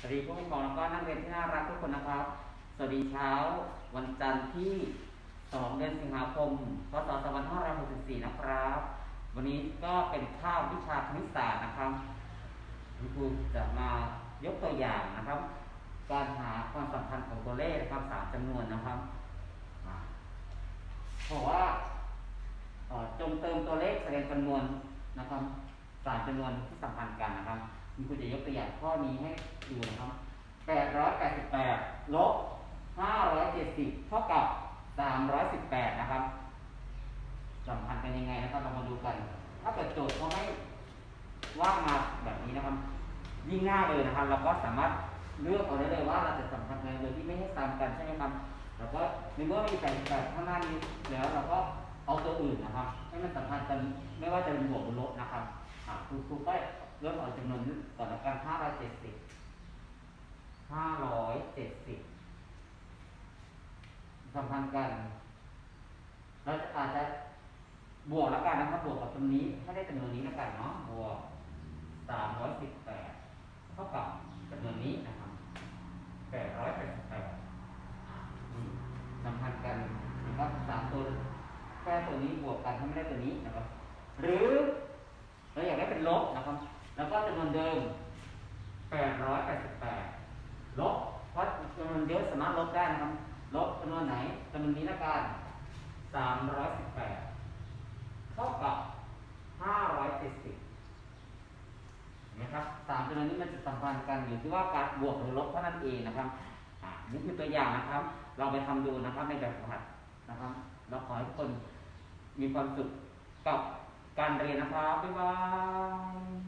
สวัสดีผู้ปกครองแล้วก็นักเรียนที่น่ารักทุกคนนะครับ สวัสดีเช้าวันจันทร์ที่ 2 เดือนสิงหาคม พศ 2564 นะครับ วันนี้ก็เป็นข้าววิชาคณิตศาสตร์นะครับคุณครูจะมายกตัวอย่างนะครับ การหาความสัมพันธ์ของตัวเลขนะครับสามจำนวนนะครับบอกว่าจงเติมตัวเลขแสดงจำนวนนะครับสามจำนวนที่สัมพันธ์กันนะครับ คุณครูจะยกตัวอย่างข้อนี้ให้ดูนะครับแปดร้อยแปดสิบแปดลบห้าร้อยเจ็ดสิบเท่ากับสามร้อยสิบแปดนะครับสัมพันธ์กันยังไงนะครับเรามาดูกัน ถ้าเกิดโจทย์เขาให้ว่างมาแบบนี้นะครับ ยิ่งง่ายเลยนะครับ เราก็สามารถเลือกเอาได้เลยว่าเราจะสัมพันธ์กันโดยที่ไม่ให้ซ้ำกันใช่ไหมครับแล้วก็ในเมื่อมีแปดแปดข้างหน้านี้แล้วเราก็เอาตัวอื่นนะครับ ให้มันสัมพันธ์กันไม่ว่าจะเป็นบวกหรือลบนะครับครูครูก็ เริ่มเอาจำนวนก่อนละกันห้าร้อยเจ็ดสิบห้าร้อยเจ็ดสิบสัมพันธ์กันเราจะอาจจะบวกแล้วกันนะครับบวกกับตรงนี้ให้ได้จำนวนนี้แล้วกันเนาะบวกสามร้อยสิบแปดเท่ากับจำนวนนี้นะครับแปดร้อยแปดสิบแปดสัมพันธ์กันนะครับสามตัวแค่ตัวนี้บวกกันทำไม่ได้ตัวนี้นะครับ หรือเราอยากได้เป็นลบนะครับ แล้วก็จำนวนเดิมแปดร้อยแปดสิบแปดลบ เพราะจำนวนเดียวสามารถลบได้นะครับ ลบจำนวนไหนจำนวนนี้ละกันสามร้อยสิบแปดเท่ากับห้าร้อยเจ็ดสิบเห็นไหมครับสามจำนวนนี้มันจะสัมพันธ์กันอยู่ที่ว่าการบวกหรือลบเท่านั้นเองนะครับอ่านี่คือตัวอย่างนะครับ เราไปทำดูนะครับในแบบหัดนะครับ เราขอให้ทุกคนมีความสุขกับการเรียนนะครับบ๊ายบาย